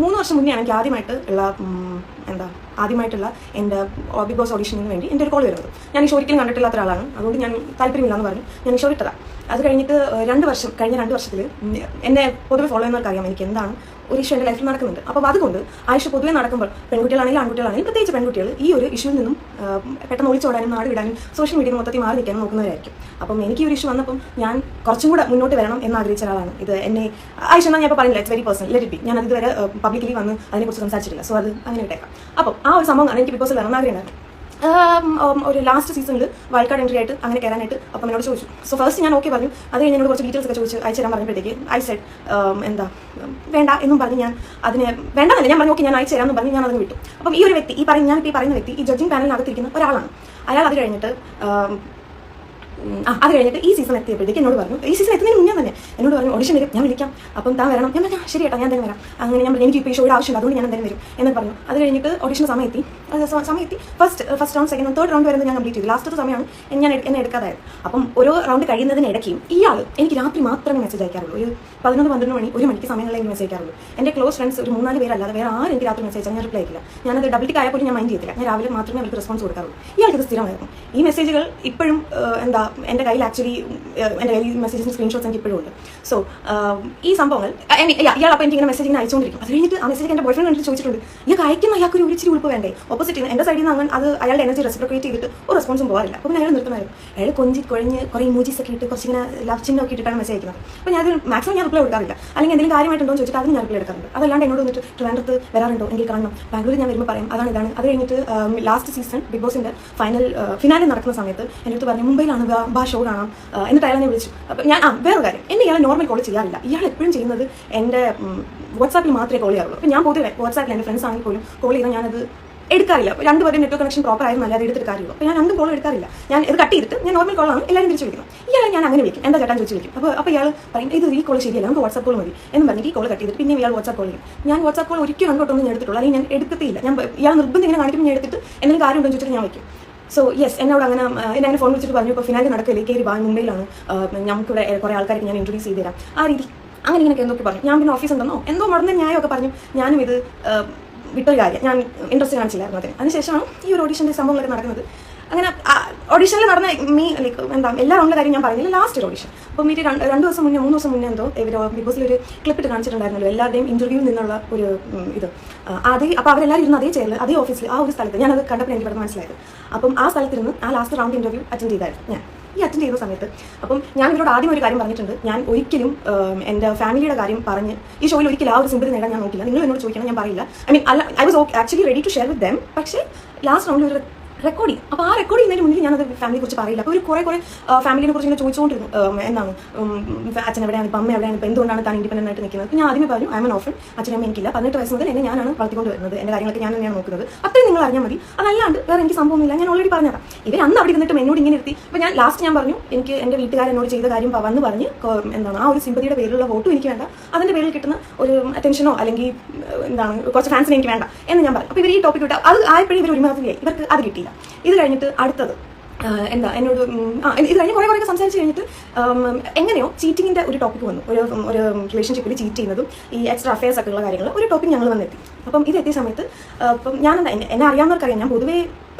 മൂന്ന് വർഷം മുന്നേ എനിക്ക് ആദ്യമായിട്ട് ഉള്ള എന്താ ആദ്യമായിട്ടുള്ള എന്റെ ബിഗ് ബോസ് ഓഡീഷനിന് വേണ്ടി എന്റെ ഒരു കോൾ വരുന്നത്. ഞാൻ ഈ ഒരിക്കലും കണ്ടിട്ടില്ലാത്ത ഒരാളാണ്. അതുകൊണ്ട് ഞാൻ താല്പര്യമില്ലാന്ന് പറഞ്ഞു. ഞാൻ ഈ ഷോ ഇട്ടതാണ് അത് കഴിഞ്ഞിട്ട് രണ്ട് വർഷം കഴിഞ്ഞ രണ്ട് വർഷത്തിൽ എന്നെ പൊതുവെ ഫോളോ ചെയ്യുന്നവർക്ക് അറിയാം എനിക്ക് എന്താണ് ഒരു ഇഷ്യൂ എന്റെ ലൈഫിൽ നടക്കുന്നുണ്ട്. അപ്പോൾ അതുകൊണ്ട് ആ ഇഷ്യൂ പൊതുവെ നടക്കുമ്പോൾ പെൺകുട്ടികളാണെങ്കിലും ആൺകുട്ടികളാണെങ്കിലും പ്രത്യേകിച്ച് പെൺകുട്ടികൾ ഈ ഒരു ഇഷ്യൂവിൽ നിന്നും പെട്ടെന്ന് ഒളിച്ചോടാനും നാട് വിടാനും സോഷ്യൽ മീഡിയ മൊത്തത്തിൽ മാറി നിൽക്കാനും നോക്കുന്നവരായിരിക്കും. അപ്പം എനിക്ക് ഒരു ഇഷ്യൂ വന്നപ്പം ഞാൻ കുറച്ചും കൂടെ മുന്നോട്ട് വരണം എന്ന് ആഗ്രഹിച്ച ഒരാളാണ്. ഇത് എന്നെ ആയിഷ എന്നാൽ ഞാൻ ഇപ്പോൾ പറഞ്ഞില്ല it's very personal let be ഞാൻ അത് ഇതുവരെ പബ്ലിക്കലി വന്ന് അതിനെക്കുറിച്ച് സംസാരിച്ചിട്ടില്ല. സോ അത് അങ്ങനെ ഇട്ടേക്കാം അപ്പം ആ ഒരു സംഭവം എനിക്ക് ബിക്കോസ് വരണം ആഗ്രഹമുണ്ടായിരുന്നു ആം, ഉം, ഒരു ലാസ്റ്റ് സീസണിൽ വയൽക്കാട് എൻട്രി ആയിട്ട് അങ്ങനെ കയറാനായിട്ട് അപ്പം എന്നോട് ചോദിച്ചു. സോ ഫസ്റ്റ് ഞാൻ ഓക്കെ പറഞ്ഞു. അത് കഴിഞ്ഞ് എന്നോട് കുറച്ച് ഡീറ്റെയിൽസ് ഒക്കെ ചോദിച്ചു അയച്ചു തരാൻ പറഞ്ഞപ്പോഴത്തേക്ക് ഐ സെഡ് എന്താ വേണ്ട എന്നും പറഞ്ഞ് ഞാൻ അതിനെ വേണ്ടെന്നല്ല ഞാൻ പറഞ്ഞു ഓക്കെ ഞാൻ അയച്ചു തരാമെന്ന് പറഞ്ഞ് ഞാൻ അതിന് വിട്ടു. അപ്പം ഈ ഒരു വ്യക്തി ഈ പറഞ്ഞ ഞാനിപ്പോൾ ഈ പറയുന്ന വ്യക്തി ഈ ജഡ്ജിങ് പാനലിനകത്തിരിക്കുന്ന ഒരാളാണ്. അയാൾ അത് കഴിഞ്ഞിട്ട് അത് കഴിഞ്ഞിട്ട് ഈ സീസൺ എത്തിയപ്പോഴത്തേക്ക് എന്നോട് പറഞ്ഞു ഈ സീസൺ എത്തുന്നതിന് മുന്നേ തന്നെ എന്നോട് പറഞ്ഞു ഓഡിഷൻ വരും ഞാൻ വിളിക്കാം. അപ്പം താൻ വരണം. ഞാൻ പറഞ്ഞു "ആ, ശരി ഏട്ടാ ഞാൻ തന്നെ വരാം. അങ്ങനെ ഞാൻ എനിക്ക് ഇപ്പോൾ ഈ ഷോയുടെ ആവശ്യമില്ല അതുകൊണ്ട് ഞാൻ എന്തായാലും വരും. എന്ന് പറഞ്ഞു. അത് കഴിഞ്ഞിട്ട് ഓഡിഷൻ സമയത്തി. സമയത്തി. First first round second third round വരുന്നത് ഞാൻ കംപ്ലീറ്റ് ചെയ്തു. ലാസ്റ്റ് സമയമാണ് ഞാൻ എന്നെ എടുക്കാതായത്. അപ്പം ഓരോ റൗണ്ട് കഴിയുന്നതിനിടയ്ക്കും ഇയാൾ എനിക്ക് രാത്രി മാത്രമേ മെസ്സേജ് അയക്കാറുള്ളൂ. ഒരു പതിനൊന്ന് പന്ത്രണ്ട് മണി ഒരു മണിക്ക് സമയങ്ങളിൽ എനിക്ക് മെസ്സേജ് അയക്കാറുള്ളൂ. എന്റെ ക്ലോസ് ഫ്രണ്ട്സ് ഒരു മൂന്നാൽ പേരല്ലാതെ വേറെ ആരും എനിക്ക് രാത്രി മെസ്സേജ് ഞാൻ റിപ്ലൈ അയക്കില്ല ഞാനത് ഡബിൾ ടിക്ക് ആയപ്പോൾ ഞാൻ മൈൻഡ് ചെയ്തില്ല ഞാൻ രാവിലെ മാത്രമേ അവർക്ക് റെസ്പോൺസ് കൊടുക്കാറുള്ളൂ. ഇയാൾക്ക് ഇത് സ്ഥിരമായിരുന്നു. ഈ മെസ്സേജുകൾ ഇപ്പോഴും എന്താ എന്റെ കയ്യിൽ ആക്ച്വലി എന്റെ കയ്യിൽ ഈ മെസ്സേജസ് സ്ക്രീൻഷോട്ട്സ് എനിക്ക് ഇപ്പോഴും ഉണ്ട്. സോ ഈ സംഭവങ്ങൾ ഇയാൾ അപ്പോൾ എനിക്ക് ഇങ്ങനെ മെസ്സേജ് ഇങ്ങനെ അയച്ചുകൊണ്ടിരിക്കും. അത് കഴിഞ്ഞിട്ട് ആ മെസ്സേജ് എന്റെ ബോയ്ഫ്രണ്ട് കണ്ടിട്ട് ചോദിച്ചിട്ടുണ്ട്. ഞാൻ അയക്കുന്ന അയാൾക്ക് ഒരു ഇച്ചിരി ഉൾപ്പ് വേണ്ടേ? ഓപ്പോസിറ്റ് എന്റെ സൈഡിൽ നിന്ന് അങ്ങനെ അത് അയാളുടെ എനർജി റെസിപ്രിക്കേറ്റ് ചെയ്തിട്ട് ഒരു റെസ്പോൺസും പോകാറില്ല. അപ്പോൾ അയാൾ നിർത്തുമായിരുന്നു. അയാൾ കൊഞ്ചി കുഴഞ്ഞ് കുറേ ഇമോജീസ് ഒക്കെ ഇട്ട് കുറച്ച് ഇങ്ങനെ ലവ് ചിഹ്നം ഇട്ടിട്ടാണ് മെസ്സേജ് അയക്കുന്നത്. അപ്പോൾ ഞാൻ മാക്സിമം ഞാൻ റിപ്ലൈ കൊടുക്കാറില്ല അല്ലെങ്കിൽ എന്തെങ്കിലും കാര്യമായിട്ടുണ്ടോ ചോദിച്ചിട്ട് അതിന് ഞാൻ റിപ്ലൈ എടുക്കാറുണ്ട്. അതല്ലാണ്ട് എന്നോട് വന്നിട്ട് ട്രിവാൻഡ്രത്ത് വരാറുണ്ടോ? എങ്കിൽ കാണണം. ബാംഗ്ലൂരിൽ ഞാൻ വരുമ്പോൾ പറയും അതാണ് ഇതാണ്. അത് കഴിഞ്ഞിട്ട് ലാസ്റ്റ് സീസൺ ബിഗ് ബോസിന്റെ ഫൈനൽ ഫിനാലി നടക്കുന്ന സമയത്ത് എന്റെ അടുത്ത് പറഞ്ഞു മുംബൈയിലാണ് ബാ ഷോ കാണാം. എന്നിട്ട് അയാളെ വിളിച്ചു. അപ്പോൾ ഞാൻ ആ വേറെ കാര്യം. എന്നെ ഇയാളെ നോർമൽ കോൾ ചെയ്യാറില്ല. ഇയാൾ എപ്പോഴും ചെയ്യുന്നത് എന്റെ വാട്സാപ്പിൽ മാത്രമേ കോൾ ചെയ്യാറുള്ളൂ. അപ്പോൾ ഞാൻ പൊതുവെ വാട്സാപ്പിൽ എന്റെ ഫ്രണ്ട്സ് ആണെങ്കിൽ പോലും കോൾ ചെയ്താൽ ഞാനത് എടുക്കാറില്ല. അപ്പോൾ രണ്ടുപേരും നെറ്റ്വർക്ക് കണക്ഷൻ പ്രോപ്പർ ആയിരുന്നു അല്ലാതെ എടുത്തിട്ട് കാര്യമില്ല അപ്പോൾ ഞാൻ രണ്ടും കോൾ എടുക്കാറില്ല. ഞാൻ ഇത് കട്ട് ചെയ്തിട്ട് ഞാൻ നോർമൽ കോളാണ് എല്ലാവരും വിളിച്ചു വിളിക്കുന്നത്. ഞാൻ അങ്ങനെ വിളിക്കും. എന്താ ചേട്ടാൻ ചോദിച്ച് വിളിക്കും. അപ്പോൾ അപ്പോൾ ഇയാൾ പറയും ഇത് ഈ കോൾ ശരിയല്ല. നമുക്ക് വാട്സാപ്പ് കോൾ മതി. എന്ന് പറഞ്ഞിട്ട് ഈ കോൾ കട്ട് ചെയ്തിട്ട് പിന്നെ ഇയാൾ വാട്സാപ്പ് കോൾ ചെയ്യും. ഞാൻ വാട്സാപ്പ് കോൾ ഒരിക്കലും അങ്ങോട്ടൊന്നും ഞാൻ എടുത്തിട്ടുള്ളൂ. അല്ലെങ്കിൽ ഞാൻ എടുക്കത്തില്ല ഞാൻ ഇയാൾ നിർബന്ധം ഇങ്ങനെ കാണിക്കുമ്പോൾ ഞാൻ എടുത്തിട്ട് എന്തെങ്കിലും കാര്യം ഉണ്ടോ എന്ന് ചോദിച്ചിട്ട് ഞാൻ വയ്ക്കും സോ യെസ് എന്നോട് അങ്ങനെ എന്നെ അങ്ങനെ ഫോൺ വിളിച്ചിട്ട് പറഞ്ഞു ഇപ്പോൾ ഫിനാലി നടക്കില്ലേ? കയറി ബാ മുംബൈയിലാണ്. നമുക്കിവിടെ കുറേ ആൾക്കാർക്ക് ഞാൻ ഇൻട്രൊഡ്യൂസ് ചെയ്ത് തരാം. ആ രീതി. അങ്ങനെ ഇങ്ങനെ എന്തൊക്കെ പറഞ്ഞു. ഞാൻ പിന്നെ ഓഫീസ് ഉണ്ടെന്നോ? എന്തോ മുടന്ന ന്യായമൊക്കെ പറഞ്ഞു. ഞാനും ഇത് വിട്ടൊരു കാര്യം. ഞാൻ ഇൻട്രസ്റ്റ് കാണിച്ചില്ലായിരുന്നു അതിന്. അതിനുശേഷമാണ് ഈ ഒരു ഓഡീഷന്റെ സംഭവങ്ങളൊക്കെ നടക്കുന്നത്. അങ്ങനെ ഓഡീഷനിൽ നടന്ന മീ ലൈക്ക് എന്താ എല്ലാ റൗണ്ടിലെ കാര്യം ഞാൻ പറഞ്ഞില്ല. ലാസ്റ്റ് ഒരു ഓഡീഷൻ അപ്പോൾ മീറ്റ് രണ്ട് രണ്ട് ദിവസം മുന്നേ മൂന്ന് ദിവസം മുന്നേ എന്തോ ഇവർ ബിഗ് ബോസിൽ ഒരു ക്ലിപ്പ് ഇട്ട് കാണിച്ചിട്ടുണ്ടായിരുന്നല്ലോ എല്ലാവരുടെയും ഇന്റർവ്യൂവിൽ നിന്നുള്ള ഒരു ഇത്. അതേ അപ്പോൾ അവരെല്ലാവരും ഇരുന്ന് അതേ ചെയറിൽ അതേ ഓഫീസിൽ ആ ഒരു സ്ഥലത്ത് ഞാനത് കണ്ടപ്പോൾ എനിക്ക് പെട്ടെന്ന് മനസ്സിലായത്. അപ്പം ആ സ്ഥലത്തിരുന്ന് ആ ലാസ്റ്റ് റൗണ്ട് ഇന്റർവ്യൂ അറ്റൻഡ് ചെയ്തായിരുന്നു ഞാൻ. ഈ അറ്റൻഡ് ചെയ്ത സമയത്ത് അപ്പം ഞാൻ ഇവരോട് ആദ്യം ഒരു കാര്യം പറഞ്ഞിട്ടുണ്ട്. ഞാൻ ഒരിക്കലും എന്റെ ഫാമിലിയുടെ കാര്യം പറഞ്ഞ് ഈ ഷോയിൽ ഒരിക്കലും ആ ഒരു സിമ്പിൾ നേടാൻ ഞാൻ നോക്കില്ല. നിങ്ങൾ എന്നോട് ചോദിക്കണം ഞാൻ പറയില്ല. I mean I was actually ready to share with them പക്ഷേ ലാസ്റ്റ് റൗണ്ടിൽ ഒരു റെക്കോർഡ് അപ്പോൾ ആ റെക്കോർഡ് ചെയ്യുന്നതിന് മുന്നിൽ ഞാനത് ഫാമിലിയെ കുറിച്ച് പറയില്ല. അപ്പോൾ ഒരു കുറേ കുറേ ഫാമിലിനെ കുറിച്ച് ഇങ്ങനെ ചോദിച്ചുകൊണ്ടിരുന്നു എന്താണ്? അച്ഛൻ എവിടെയാണ്? ഇപ്പം അമ്മ എവിടെയാണ്? ഇപ്പം എന്തുകൊണ്ടാണ് താൻ ഇൻഡിപെൻഡന്റ് ആയിട്ട് നിൽക്കുന്നത്? അപ്പോൾ ഞാൻ ആദ്യമേ പറഞ്ഞു ഐ എൻ അച്ഛനും അച്ഛനമ്മ എനിക്കില്ല. പതിനെട്ട് വയസ്സ് മുതൽ എന്നെ ഞാനാണ് വളർത്തിക്കൊണ്ട് വരുന്നത്. എന്റെ കാര്യങ്ങളൊക്കെ ഞാൻ തന്നെയാണ് നോക്കുന്നത്. അത്രയും നിങ്ങൾ അറിഞ്ഞാൽ മതി. അതല്ലാണ്ട് വേറെ എനിക്ക് സംഭവമൊന്നുമില്ല. ഞാൻ ഓൾറെഡി പറഞ്ഞതാണ് ഇവർ അന്ന് അവിടെ നിന്നിട്ട് എന്നോട് ഇങ്ങനെ എത്തി അപ്പോൾ ഞാൻ ലാസ്റ്റ് ഞാൻ പറഞ്ഞു എനിക്ക് എന്റെ വീട്ടുകാരെന്നോട് ചെയ്ത കാര്യം വന്ന് പറഞ്ഞ് എന്താണ് ആ ഒരു സിമ്പതിയുടെ പേരിലുള്ള വോട്ടും എനിക്ക് വേണ്ട. അതിന്റെ പേരിൽ കിട്ടുന്ന ഒരു അറ്റൻഷനോ അല്ലെങ്കിൽ എന്താണ് കുറച്ച് ഫാൻസിനെ എനിക്ക് വേണ്ട. എന്ന് ഞാൻ പറഞ്ഞു. അപ്പോൾ ഇവർ ഈ ടോപ്പിക് വിട്ട് അത് ആയപ്പോഴും ഇവർ ഒരുമാതിരിയായി. ഇവർക്ക് അത് കിട്ടിയില്ല. ഇത് കഴിഞ്ഞിട്ട് അടുത്തത് എന്താ എന്നോട് ആ ഇത് കഴിഞ്ഞ് കുറേ കുറേ സംസാരിച്ച് കഴിഞ്ഞിട്ട് എങ്ങനെയോ ചീറ്റിങ്ങിന്റെ ഒരു ടോപ്പിക് വന്നു. ഒരു ഒരു റിലേഷൻഷിപ്പിൽ ചീറ്റ് ചെയ്യുന്നതും ഈ എക്സ്ട്രാ അഫയേഴ്സ് ഒക്കെ ഉള്ള കാര്യങ്ങൾ ഒരു ടോപ്പിക് ഞങ്ങൾ വന്നെത്തി. അപ്പം ഇതെത്തിയ സമയത്ത് അപ്പം ഞാൻ എന്താ എന്നെ അറിയാവുന്നവർക്കറിയാം. ഞാൻ പൊതുവേ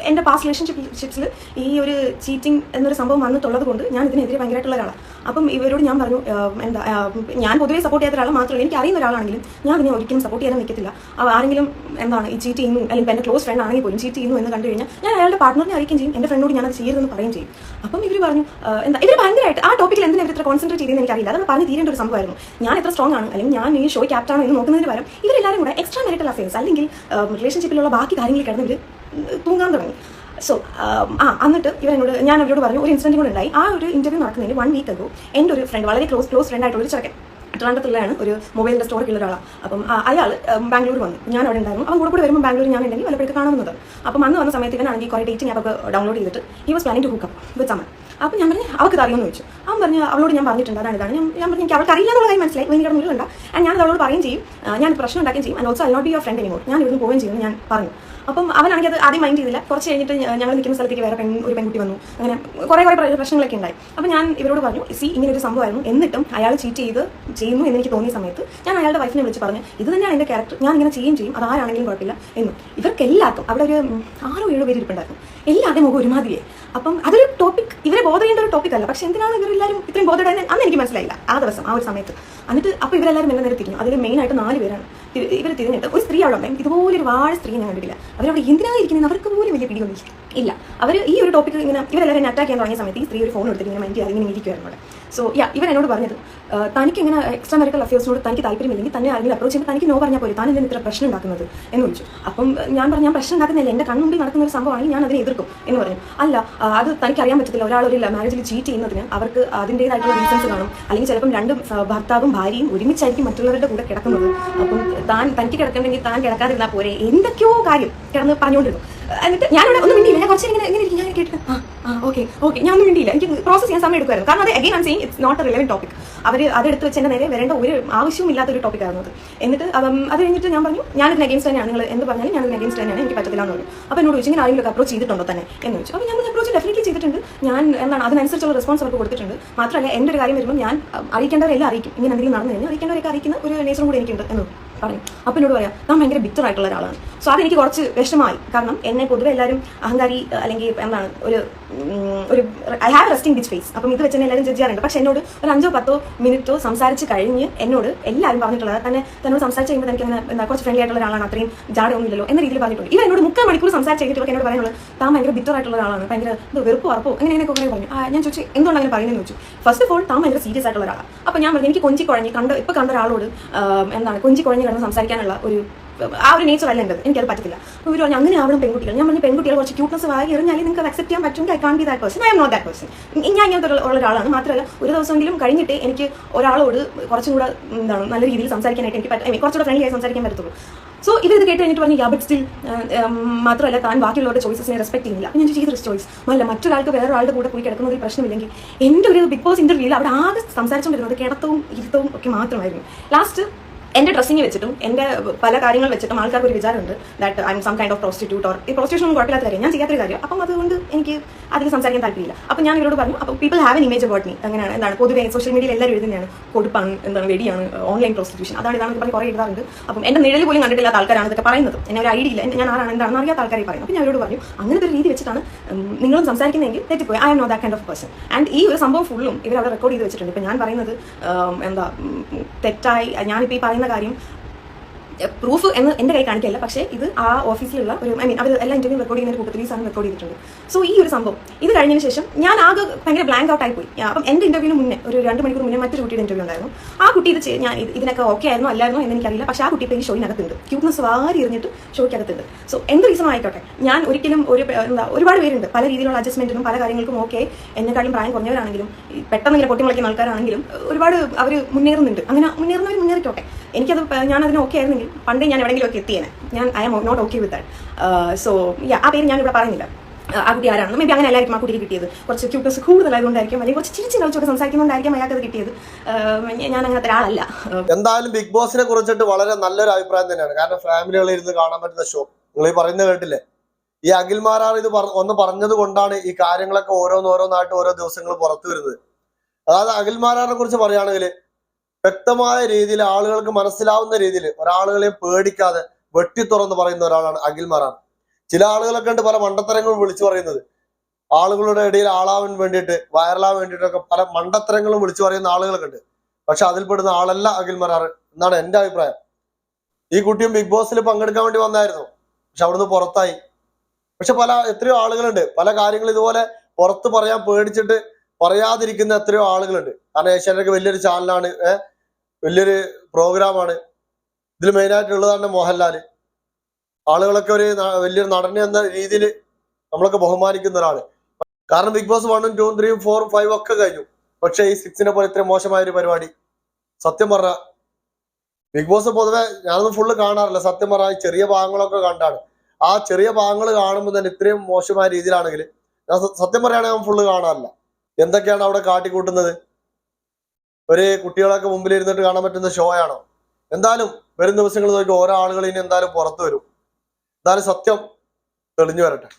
എന്റെ പാസ്റ്റ് റിലേഷൻഷിപ്സിൽ ഈ ഒരു ചീറ്റിംഗ് എന്നൊരു സംഭവം വന്നിട്ടുള്ളത് കൊണ്ട് ഞാൻ ഇതിനെതിരെ ഭയങ്കരമായിട്ടുള്ള ഒരാളാണ് അപ്പം ഇവരോട് ഞാൻ പറഞ്ഞു എന്താ ഞാൻ പൊതുവേ സപ്പോർട്ട് ചെയ്യാത്ത ഒരാൾ മാത്രമല്ല എനിക്ക് അറിയുന്ന ഒരാളാണെങ്കിലും ഞാൻ അതിനെ ഒരിക്കലും സപ്പോർട്ട് ചെയ്യാൻ നിൽക്കത്തില്ല ആരെങ്കിലും എന്താണ് ഈ ചീറ്റ് ചെയ്യുന്നു അല്ലെങ്കിൽ എന്റെ ക്ലോസ് ഫ്രണ്ട് ആണെങ്കിൽ പോലും ചീറ്റ് ചെയ്യുന്നു എന്ന് കണ്ടു കഴിഞ്ഞാൽ ഞാൻ അയാളുടെ പാർട്ട്ണറിനെ അറിയിക്കുകയും ചെയ്യും എന്റെ ഫ്രണ്ടിനോട് ഞാനത് ചെയ്യരുതെന്ന് പറയുകയും ചെയ്യും. അപ്പം ഇവർ പറഞ്ഞു എന്താ ഇവർ ഭയങ്കരമായിട്ട് ആ ടോപ്പിക്കിൽ എന്തിനാണ് ഇവർ ഇത്ര കോൺസെൻട്രേറ്റ് ചെയ്തെന്ന് എനിക്കറിയില്ല. അതൊന്ന് പറഞ്ഞ് തീരേണ്ട ഒരു സംഭവമായിരുന്നു. ഞാൻ എത്ര സ്ട്രോങ് ആണ് അല്ലെങ്കിൽ ഞാൻ ഈ ഷോ ക്യാപ്റ്റാണോ എന്ന് നോക്കുന്നതിന് പകരം ഇവരെല്ലാവരും കൂടെ എക്സ്ട്രാ മെറിറ്റൽ അഫയേഴ്സ് അല്ലെങ്കിൽ റിലേഷൻഷിപ്പിലുള്ള ബാക്കി കാര്യങ്ങളിൽ കിടന്ന് തൂങ്ങാൻ തുടങ്ങി. സോ ആ എന്നിട്ട് ഇവരെന്നോട് ഞാൻ അവരോട് പറഞ്ഞു ഒരു ഇൻസിഡന്റ് കൂടെ ഉണ്ടായി. ആ ഒരു ഇന്റർവ്യൂ നടക്കുന്നതിന് വൺ വീക്ക് അഗോ എന്റെ ഒരു ഫ്രണ്ട് വളരെ ക്ലോസ് ക്ലോസ് ഫ്രണ്ട് ആയിട്ടുള്ള ഒരു ചെറുക്കൻ ട്രിവാൻഡ്രത്തുള്ളതാണ് ഒരു മൊബൈലിന്റെ സ്റ്റോർ ഉള്ള ഒരാളാണ് അപ്പം അയാൾ ബാംഗ്ലൂർ വന്നു. ഞാൻ അവിടെ ഉണ്ടായിരുന്നു. അവൻ കൂടെ കൂടെ വരുമ്പോൾ ബാംഗ്ലൂർ ഞാൻ ഉണ്ടെങ്കിൽ വല്ലപ്പോഴൊക്കെ കാണുന്നത് അപ്പം അന്ന് വന്ന സമയത്ത് ഇവനാണെങ്കിൽ കുറേ ഡേറ്റിംഗ് ആപ്പ് ഡൗൺലോഡ് ചെയ്തിട്ട് he was planning to hook up with someone അപ്പം ഞാൻ പറഞ്ഞു അവൾക്ക് അറിയുമെന്ന് ചോദിച്ചു. അവൻ പറഞ്ഞു അവളോട് ഞാൻ പറഞ്ഞിട്ടുണ്ട്. അതാണ് ഇതാണ്. ഞാൻ പറഞ്ഞു എനിക്ക് അവൾക്ക് അറിയില്ല എന്നുള്ള കാര്യം മനസ്സിലായി. എനിക്ക് മുന്നിലുണ്ട് ആൻഡ് ഞാൻ അവളോട് പറയുകയും ചെയ്യും. ഞാൻ പ്രശ്നം ഉണ്ടാക്കുകയും ചെയ്യും. And also I not be your friend anymore ഞാൻ ഇവിടുന്ന് പോവുകയും ചെയ്യുമെന്ന് ഞാൻ പറഞ്ഞു. അപ്പം അവനാണെങ്കിൽ അത് ആദ്യം മൈൻഡ് ചെയ്തില്ല. കുറച്ച് കഴിഞ്ഞിട്ട് ഞങ്ങൾ നിൽക്കുന്ന സ്ഥലത്തേക്ക് വേറെ പെൺ ഒരു പെൺകുട്ടി വന്നു. അങ്ങനെ കുറേ കുറേ പ്രശ്നങ്ങളൊക്കെ ഉണ്ടായി. അപ്പം ഞാൻ ഇവരോട് പറഞ്ഞു സി ഇങ്ങനെ ഒരു സംഭവമായിരുന്നു. എന്നിട്ടും അയാൾ ചീറ്റ് ചെയ്ത് ചെയ്യുന്നു എന്ന് എനിക്ക് തോന്നിയ സമയത്ത് ഞാൻ അയാളുടെ വൈഫിനെ വിളിച്ച് പറഞ്ഞു ഇത് തന്നെയാണ് എന്റെ ക്യാരക്ടർ ഞാൻ ഇങ്ങനെ ചെയ്യും ചെയ്യും. അത് ആരാണെങ്കിലും കുഴപ്പമില്ല. എന്നും. ഇവർക്ക് എല്ലാവർക്കും അവിടെ ഒരു ആറോ ഏഴോ പേര് ഇരിപ്പുണ്ടായിരുന്നു. എല്ലാവരുടെയും മുഖം ഒരുമാതിരിയായി. അപ്പം അതൊരു ടോപ്പിക് ഇവരെ ബോധ ചെയ്യേണ്ട ഒരു ടോപ്പിക് അല്ല. പക്ഷെ എന്തിനാണ് ഇവരെല്ലാവരും ഇത്രയും ബോധയുടെ അന്ന് എനിക്ക് മനസ്സിലായില്ല. ആ ദിവസം ആ ഒരു സമയത്ത്. എന്നിട്ട് അപ്പോൾ ഇവരെല്ലാവരും എന്നെ നേരെ തിരിഞ്ഞു. അതിൽ മെയിനായിട്ട് നാല് പേരാണ്. ഇവർ തിരിഞ്ഞിട്ട് ഒരു സ്ത്രീ അവിടെ ഉണ്ടായി ഇതുപോലെ ഒരു വാഴ സ്ത്രീ ഞാൻ കണ്ടിട്ടില്ല. അവരവിടെ എന്തിനാണ് ഇരിക്കുന്നത് അവർക്ക് പോലും വലിയ പിടിയൊന്നും ഇല്ല. അവർ ഈ ഒരു ടോപ്പിക്ക് ഇങ്ങനെ ഇവരെല്ലാവരും അറ്റാക്ക് ചെയ്യാൻ തുടങ്ങിയ സമയത്ത് ഈ സ്ത്രീ ഒരു ഫോൺ എടുത്തിട്ട് ഇങ്ങനെ മൈൻഡ് ചെയ്യാതെ ഇങ്ങനെ ഇരിക്കുവായിരുന്നു അവിടെ. സോ യാ ഇവൻ എന്നോട് പറഞ്ഞത് തനിക്ക് ഇങ്ങനെ എക്സ്ട്രാ മെറിക്കൽ അഫയേഴ്സിനോട് തനിക്ക് താല്പര്യമില്ലെങ്കിൽ തന്നെ ആരെങ്കിലും അപ്രോച്ച് ചെയ്യുമ്പോൾ തനിക്ക് നോ പറഞ്ഞാൽ പോലും താൻ എന്തിന് ഇത്ര പ്രശ്നം ഉണ്ടാക്കുന്നത്? എന്ന് ചോദിച്ചു. അപ്പം ഞാൻ പറഞ്ഞു ഞാൻ പ്രശ്നം ഉണ്ടാക്കുന്നില്ല എന്റെ കൺമുമ്പിൽ നടക്കുന്ന ഒരു സംഭവമാണെങ്കിൽ ഞാൻ അതിനെ എതിർക്കും എന്ന് പറഞ്ഞു. അല്ല അത് തനിക്ക് അറിയാൻ പറ്റത്തില്ല ഒരാൾ ഒരു മാരേജിൽ ചീറ്റ് ചെയ്യുന്നതിന് അവർക്ക് അതിന്റെതായിട്ടുള്ള റീസൺസ് കാണും. അല്ലെങ്കിൽ ചിലപ്പം രണ്ട് ഭർത്താവും ഭാര്യയും ഒരുമിച്ചായിരിക്കും മറ്റുള്ളവരുടെ കൂടെ കിടക്കുന്നത്. അപ്പം താൻ തനിക്ക് കിടക്കണമെങ്കിൽ താൻ കിടക്കാതിരുന്നാൽ പോരെ എന്തൊക്കെയോ കാര്യം കിടന്ന് പറഞ്ഞുകൊണ്ടിരുന്നു. എന്നിട്ട് ഞാനിവിടെ ഒന്നും മിണ്ടിയില്ല ഞാൻ കുറച്ച് ഇങ്ങനെ ഇങ്ങനെ ഇരിക്കും ഓക്കെ ഓക്കെ ഞാൻ ഒന്നും മിണ്ടിയില്ല. എനിക്ക് പ്രോസസ് ചെയ്യാൻ സമയം എടുക്കുമായിരുന്നു. കാരണം അത് again am saying it's not a relevant topic അവർ അതെടുത്ത് വെച്ച് എന്റെ നേരെ വരേണ്ട ഒരു ആവശ്യവും ഇല്ലാത്ത ഒരു ടോപ്പിക് ആയിരുന്നു അത്. എന്നിട്ട് അത് കഴിഞ്ഞിട്ട് ഞാൻ പറഞ്ഞു ഇതിന് അഗേൻസ്റ്റ് തന്നെയാണ്. നിങ്ങൾ എന്ന് പറഞ്ഞാലും ഇതിന് അഗേൻസ്റ്റ് തന്നെയാണ്. എനിക്ക് പറ്റത്തില്ല എന്ന് പറഞ്ഞു. അപ്പോൾ എന്നോട് ചോദിച്ചു ഇങ്ങനെ ആരെങ്കിലും അപ്രോച്ച് ചെയ്തിട്ടുണ്ടോ തന്നെ? എന്ന് ചോദിച്ചു. അപ്പോൾ ഞാൻ അപ്രോച്ച് ഡെഫിനറ്റ്ലി ചെയ്തിട്ടുണ്ട്. ഞാൻ എന്താണ് അതിനനുസരിച്ചുള്ള റെസ്പോൺസ് അവർക്ക് കൊടുത്തിട്ടുണ്ട്. മാത്രമല്ല എന്റെ ഒരു കാര്യം വരുമ്പോൾ ഞാൻ അറിയിക്കേണ്ടവരെല്ലാം അറിയിക്കും. ഇങ്ങനെ എന്തെങ്കിലും നടന്നു കഴിഞ്ഞാൽ അറിയിക്കേണ്ടവരൊക്കെ അറിയിക്കുന്ന ഒരു നേച്ചറും കൂടി എനിക്കുണ്ട് എന്ന് പറഞ്ഞു അപ്പം എന്നോട് പറയാം താൻ ഭയങ്കര ബിറ്റർ ആയിട്ടുള്ള ഒരാളാണ്. സോ അതെനിക്ക് കുറച്ച് വിഷമമായി. കാരണം എന്നെ പൊതുവെ എല്ലാവരും അഹങ്കാരി അല്ലെങ്കിൽ എന്താണ് ഒരു ഒരു I have resting bitch face അപ്പം ഇത് വെച്ച് തന്നെ എല്ലാവരും ജഡ്ജ് ചെയ്യാറുണ്ട്. പക്ഷെ എന്നോട് ഒരു അഞ്ചോ പത്തോ മിനിറ്റോ സംസാരിച്ച് കഴിഞ്ഞ് എന്നോട് എല്ലാവരും പറഞ്ഞിട്ടുള്ളത് തന്നെ തന്നോട് സംസാരിച്ച് കഴിയുമ്പോൾ എനിക്ക് അങ്ങനെ കുറച്ച് ഫ്രണ്ട്ലി ആയിട്ടുള്ള ഒരാളാണ്. അത്രയും ജാടൊന്നുമില്ലല്ലോ എന്ന രീതിയിൽ പറഞ്ഞിട്ടുണ്ട്. ഇവ എന്നോട് മുക്കാൽ മണിക്കൂർ സംസാരിച്ച് കഴിഞ്ഞിട്ട് എന്നോട് പറയാനുള്ളത് താൻ ഭയങ്കര ബിറ്റർ ആയിട്ടുള്ള ഒരാളാണ്. ഭയങ്കര വെറുപ്പ് ഉറപ്പോ അങ്ങനെ എന്നെ കുറേ പറഞ്ഞു. ഞാൻ ചോദിച്ചു എന്തുകൊണ്ട് അങ്ങനെ പറയുന്നതെന്ന് ചോദിച്ചു? ഫസ്റ്റ് ഓഫ് ഓൾ താൻ ഭയങ്കര സീരിയസ് ആയിട്ടുള്ള ഒരാളാണ് അപ്പം ഞാൻ പറഞ്ഞു എനിക്ക് കൊഞ്ചി കുഴഞ്ഞ് കണ്ട് ഇപ്പോൾ കണ്ട ഒരാളോട് എന്താണ് കൊഞ്ചി കുഴഞ്ഞ് കിടന്ന് സംസാരിക്കാനുള്ള ഒരു ആ ഒരു നേച്ചർ അല്ല എന്റെ എനിക്കത് അപ്പോൾ ഇവർ പറഞ്ഞു അങ്ങനെ ആവണം പെൺകുട്ടികൾ ഞാൻ പറഞ്ഞു പെൺകുട്ടികൾ കുറച്ച് ക്യൂട്ട്നസ് വായി എറിഞ്ഞാൽ നിങ്ങൾക്ക് അക്സെപ്റ്റ് ചെയ്യാൻ പറ്റുമെങ്കിൽ I can be that person I'm not that person ഞാൻ ഇങ്ങനത്തെ ഉള്ള ഒരാളാണ്. മാത്രമല്ല ഒരു ദിവസമെങ്കിലും കഴിഞ്ഞിട്ട് എനിക്ക് ഒരാളോട് കുറച്ചും കൂടെ എന്താണ് നല്ല രീതിയിൽ സംസാരിക്കാനായിട്ട് എനിക്ക് പറ്റും കുറച്ചുകൂടെ ഫ്രണ്ട്ലി ആയി സംസാരിക്കാൻ പറ്റത്തുള്ളൂ. സോ ഇവർ ഇത് കേട്ട് കഴിഞ്ഞിട്ട് പറഞ്ഞു യാ സ്റ്റിൽ മാത്രമല്ല താൻ ബാക്കിയുള്ളവരുടെ ചോയ്സസിനെ റെസ്പെക്ട് ചെയ്യുന്നില്ല. ഞാൻ ചെയ്തൊരു ചോയ്സ് അല്ല മറ്റൊരാൾക്ക് വേറെ ഒരാളുടെ കൂടെ പോയി കിടക്കുന്നതിൽ പ്രശ്നമില്ലെങ്കിൽ എന്റെ ഒരു ബിഗ് ബോസ് ഇന്റർവ്യൂവിൽ അവിടെ ആകെ സംസാരിച്ചുകൊണ്ടിരുന്നത് കിടത്തവും ഇരുത്തവും ഒക്കെ മാത്രമായിരുന്നു. ലാസ്റ്റ് എന്റെ ഡ്രസ്സിങ് വെച്ചിട്ടും എന്റെ പല കാര്യങ്ങൾ വെച്ചിട്ടും ആൾക്കാർക്ക് ഒരു വിചാരമുണ്ട് that I'm some kind of prostitute or ഈ പ്രോസ്റ്റിറ്റ്യൂഷൻ ഒന്നും കുഴപ്പമില്ലാത്ത കാര്യം ഞാൻ ചെയ്യാത്തൊരു കാര്യം. അപ്പം അതുകൊണ്ട് എനിക്ക് അതിൽ സംസാരിക്കാൻ താല്പര്യമില്ല. അപ്പം ഞാൻ ഇവരോട് പറഞ്ഞു അപ്പോൾ people have an image about me അങ്ങനെയാണ് എന്താണ് പൊതുവെ സോഷ്യൽ മീഡിയയിൽ എല്ലാവരും എഴുതുന്നതാണ് കൊടുപ്പാണ് എന്താണ് വെടിയാണ് ഓൺലൈൻ പ്രോസ്റ്റിറ്റ്യൂഷൻ അതാണ് ഇതാണ് പറഞ്ഞ് കുറേ എഴുതാറുണ്ട്. അപ്പം എന്റെ നിഴൽ പോലും കണ്ടിട്ടില്ലാത്ത ആൾക്കാരാണ് ഇതൊക്കെ പറയുന്നത്. എന്നെ ഒരു ഐഡിയ ഇല്ല. ഞാൻ ആരാണ് എന്താണെന്ന് അറിയാത്ത ആൾക്കാരെ പറയും അപ്പം ഞാൻ അവരോട് പറഞ്ഞു അങ്ങനത്തെ ഒരു രീതി വെച്ചിട്ടാണ് നിങ്ങളും സംസാരിക്കുന്നതെങ്കിൽ തെറ്റിപ്പോയി. I'm no that kind of person and ഈ ഒരു സംഭവം ഫുള്ളും ഇവർ അവിടെ റെക്കോർഡ് ചെയ്ത് വെച്ചിട്ടുണ്ട്. ഇപ്പം ഞാൻ പറയുന്നത് എന്താ തെറ്റായി ഞാനിപ്പോൾ ഈ പറയുന്ന കാര്യം പ്രൂഫ് എന്ന് എന്റെ കൈ കാണിക്കല്ല പക്ഷേ ഇത് ആ ഓഫീസിലുള്ള ഒരു ഐ മീൻ അവർ എല്ലാ ഇന്റർവ്യൂ റെക്കോർഡ് ചെയ്യുന്ന കൂട്ടത്തിൽ സാധനം റെക്കോർഡ് ചെയ്തിട്ടുണ്ട്. സോ ഈ ഒരു സംഭവം ഇത് കഴിഞ്ഞതിന് ശേഷം ഞാൻ ആകെ ഭയങ്കര ബ്ലാങ്ക് ഔട്ട് ആയി പോയി അപ്പം എന്റെ ഇന്റർവ്യൂവിന് മുന്നേ ഒരു രണ്ട് മണിക്കൂർ മുന്നേ മറ്റൊരു കുട്ടിയുടെ ഇന്റർവ്യൂ ഉണ്ടായിരുന്നു. ആ കുട്ടി ഇത് ഞാൻ ഇത് ഇതിനൊക്കെ ഓക്കെ ആയിരുന്നു അല്ലായിരുന്നു എന്ന് എനിക്കറിയില്ല. പക്ഷേ ആ കുട്ടി ഇപ്പോൾ ഈ ഷോയിനകത്തുണ്ട് ക്യൂട്ട്നസ് വാരി എറിഞ്ഞിട്ട് ഷോയ്ക്കകത്തുണ്ട് സോ എന്ത് റീസൺ ആയിക്കോട്ടെ. ഞാൻ ഒരിക്കലും ഒരു എന്താ ഒരുപാട് പേരുണ്ട്. പല രീതിയിലുള്ള അഡ്ജസ്റ്റ്മെന്റിനും പല കാര്യങ്ങൾക്കും ഓക്കെ എന്നെക്കാളും പ്രായം കുറഞ്ഞവരാണെങ്കിലും ഈ പെട്ടെന്ന് ഇങ്ങനെ പൊട്ടിമുളയ്ക്കുന്ന ആൾക്കാരാണെങ്കിലും ഒരുപാട് അവർ മുന്നേറുന്നുണ്ട്. അങ്ങനെ മുന്നേറുന്നവർ മുന്നേറിക്കോട്ടെ. എനിക്കത് ഞാൻ അതിന് ഓക്കെ ആയിരുന്നെങ്കിൽ പണ്ടേ ഞാൻ ഒക്കെ എത്തിയേനെ. ഞാൻ I'm not okay with so ആ പേര് ഞാൻ ഇവിടെ പറയുന്നില്ല. ആ, ആ കുട്ടി ആരാണ് മേ ബി അങ്ങനെ എല്ലാവർക്കും ആ കുട്ടിക്ക് കിട്ടിയത്. കുറച്ച് ക്യൂട്ടസ് കൂടുതലായതുകൊണ്ടായിരിക്കും. അല്ലെങ്കിൽ കുറച്ച് ചിരിച്ച് കളിച്ചൊക്കെ സംസാരിക്കുന്നുണ്ടായിരിക്കും അയാൾക്ക് അത് കിട്ടിയത്. ആ, ഞാൻ അങ്ങനത്തെ ഒരാളല്ല. എന്തായാലും ബിഗ് ബോസിനെ കുറിച്ചിട്ട് വളരെ നല്ലൊരു അഭിപ്രായം തന്നെയാണ്. കാരണം ഫാമിലികളിൽ ഇരുന്ന് കാണാൻ പറ്റുന്ന ഷോ നിങ്ങൾ ഈ പറയുന്നത് കേട്ടില്ലേ? ഈ അഖിൽമാരാർ ഇത് ഒന്ന് പറഞ്ഞത് കൊണ്ടാണ് ഈ കാര്യങ്ങളൊക്കെ ഓരോന്നോരോന്നായിട്ട് ഓരോ ദിവസങ്ങൾ പുറത്തു വരുന്നത്. അതായത് അഖിൽമാരാറിനെ കുറിച്ച് പറയുകയാണെങ്കിൽ വ്യക്തമായ രീതിയിൽ ആളുകൾക്ക് മനസ്സിലാവുന്ന രീതിയിൽ ഒരാളുകളെ പേടിക്കാതെ വെട്ടി തുറന്ന് പറയുന്ന ഒരാളാണ് അഖിൽമാരാർ ചില ആളുകളൊക്കെ ഉണ്ട് പല മണ്ടത്തരങ്ങളും വിളിച്ചു പറയുന്നത്. ആളുകളുടെ ഇടയിൽ ആളാവാൻ വേണ്ടിയിട്ട് വൈറലാവാൻ വേണ്ടിയിട്ടൊക്കെ പല മണ്ടത്തരങ്ങളും വിളിച്ചു പറയുന്ന ആളുകളൊക്കെ ഉണ്ട്. പക്ഷെ അതിൽപ്പെടുന്ന ആളല്ല അഖിൽ മറാർ എന്നാണ് എന്റെ അഭിപ്രായം. ഈ കുട്ടിയും ബിഗ് ബോസിൽ പങ്കെടുക്കാൻ വേണ്ടി വന്നായിരുന്നു. പക്ഷെ അവിടുന്ന് പുറത്തായി. പക്ഷെ പല എത്രയോ ആളുകളുണ്ട്. പല കാര്യങ്ങൾ ഇതുപോലെ പുറത്ത് പറയാൻ പേടിച്ചിട്ട് പറയാതിരിക്കുന്ന എത്രയോ ആളുകളുണ്ട്. കാരണം ഏഷ്യാനൊക്കെ വലിയൊരു ചാനലാണ് ഏഹ് വലിയൊരു പ്രോഗ്രാമാണ് ഇതിൽ മെയിനായിട്ടുള്ളതാണ് മോഹൻലാൽ ആളുകളൊക്കെ ഒരു വലിയൊരു നടനെ എന്ന രീതിയിൽ നമ്മളൊക്കെ ബഹുമാനിക്കുന്ന ഒരാൾ. കാരണം ബിഗ് ബോസ് വണ്ണും ടൂവും ത്രീയും ഫോറും ഫൈവും ഒക്കെ കഴിഞ്ഞു. പക്ഷേ ഈ സിക്സിനെ പോലെ ഇത്രയും മോശമായ ഒരു പരിപാടി സത്യം പറഞ്ഞ ബിഗ് ബോസ് പൊതുവെ ഞാനൊന്നും ഫുള്ള് കാണാറില്ല. സത്യം പറഞ്ഞ ചെറിയ ഭാഗങ്ങളൊക്കെ കണ്ടാണ്. ആ ചെറിയ ഭാഗങ്ങൾ കാണുമ്പോൾ തന്നെ ഇത്രയും മോശമായ രീതിയിലാണെങ്കിൽ ഞാൻ സത്യം പറയുകയാണെങ്കിൽ ഞാൻ ഫുള്ള് കാണാറില്ല. എന്തൊക്കെയാണ് അവിടെ കാട്ടിക്കൂട്ടുന്നത്? ഒരു കുട്ടികളൊക്കെ മുമ്പിൽ ഇരുന്നിട്ട് കാണാൻ പറ്റുന്ന ഷോ ആണോ? എന്തായാലും വരും ദിവസങ്ങളിൽ നോക്കി ഓരോ ആളുകൾ ഇനി എന്തായാലും പുറത്തു വരും. എന്തായാലും സത്യം തെളിഞ്ഞു വരട്ടെ.